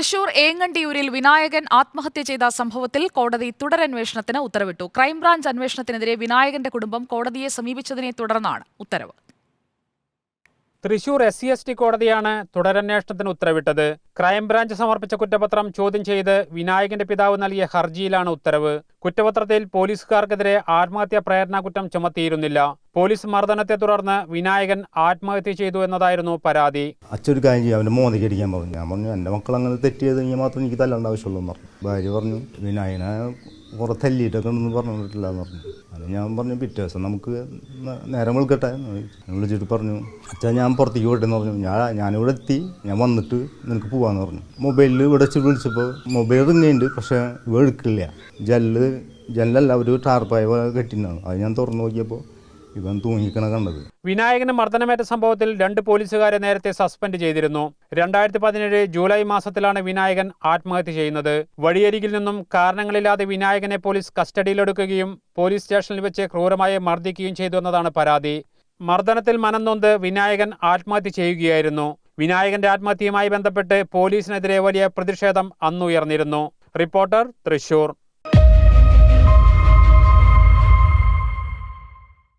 തൃശൂർ ഏങ്ങണ്ടിയൂരിൽ വിനായകൻ ആത്മഹത്യ ചെയ്ത സംഭവത്തിൽ കോടതി തുടരന്വേഷണത്തിന് ഉത്തരവിട്ടു. ക്രൈംബ്രാഞ്ച് അന്വേഷണത്തിനെതിരെ വിനായകന്റെ കുടുംബം കോടതിയെ സമീപിച്ചതിനെ തുടർന്നാണ് ഉത്തരവ്. Thrissur S C S T കോടതിയാണ് തുടരന്വേഷണത്തിന് ഉത്തരവിട്ടത്. ക്രൈംബ്രാഞ്ച് സമർപ്പിച്ച കുറ്റപത്രം ചോദ്യം ചെയ്ത് വിനായകന്റെ പിതാവ് നൽകിയ ഹർജിയിലാണ് ഉത്തരവ്. കുറ്റപത്രത്തിൽ പോലീസുകാർക്കെതിരെ ആത്മഹത്യാ പ്രേരണ കുറ്റം ചുമത്തിയിരുന്നില്ല. പോലീസ് മർദ്ദനത്തെ തുടർന്ന് വിനായകൻ ആത്മഹത്യ ചെയ്തു എന്നതായിരുന്നു പരാതി. അച്ഛൊരു കാര്യം ചെയ്യും അവന്റെ മോന്തയ്ക്ക് അടിക്കാൻ പറഞ്ഞു. ഞാൻ പറഞ്ഞു എന്റെ മക്കൾ അങ്ങനെ തെറ്റിയത് ഞാൻ മാത്രം എനിക്ക് തല്ലേണ്ട ആവശ്യമുള്ളൂ എന്ന് പറഞ്ഞു. ഭാര്യ പറഞ്ഞു വിനായകനെ ഉണ്ടെന്ന് പറഞ്ഞിട്ടില്ല എന്ന് പറഞ്ഞു. അത് ഞാൻ പറഞ്ഞു പിറ്റേ ദിവസം നമുക്ക് നേരം വിളിക്കട്ടെ. വിളിച്ചിട്ട് പറഞ്ഞു അച്ഛാ ഞാൻ പുറത്തേക്ക് പോട്ടെ പറഞ്ഞു. ഞാൻ ഞാനിവിടെ എത്തി ഞാൻ വന്നിട്ട് നിനക്ക് പോവാന്ന് പറഞ്ഞു. മൊബൈലിൽ ഇവിടെ വെച്ച് വിളിച്ചപ്പോൾ മൊബൈൽ റിങ്ങുണ്ട് പക്ഷേ ഇവ എടുക്കില്ല. ജല്ല് ജല്ലല്ല ഒരു ടാർപ്പായ കെട്ടിണ്ടാണ് അത് ഞാൻ തുറന്നു നോക്കിയപ്പോൾ വിനായകന് മർദ്ദനമേറ്റ സംഭവത്തിൽ രണ്ട് പോലീസുകാരെ നേരത്തെ സസ്പെൻഡ് ചെയ്തിരുന്നു. രണ്ടായിരത്തി പതിനേഴ് ജൂലൈ മാസത്തിലാണ് വിനായകൻ ആത്മഹത്യ ചെയ്യുന്നത്. വഴിയരികിൽ നിന്നും കാരണങ്ങളില്ലാതെ വിനായകനെ പോലീസ് കസ്റ്റഡിയിലെടുക്കുകയും പോലീസ് സ്റ്റേഷനിൽ വെച്ച് ക്രൂരമായി മർദ്ദിക്കുകയും ചെയ്തു എന്നതാണ് പരാതി. മർദ്ദനത്തിൽ മനംനൊന്ത് വിനായകൻ ആത്മഹത്യ ചെയ്യുകയായിരുന്നു. വിനായകന്റെ ആത്മഹത്യയുമായി ബന്ധപ്പെട്ട് പോലീസിനെതിരെ വലിയ പ്രതിഷേധം അന്നുയർന്നിരുന്നു. റിപ്പോർട്ടർ തൃശൂർ.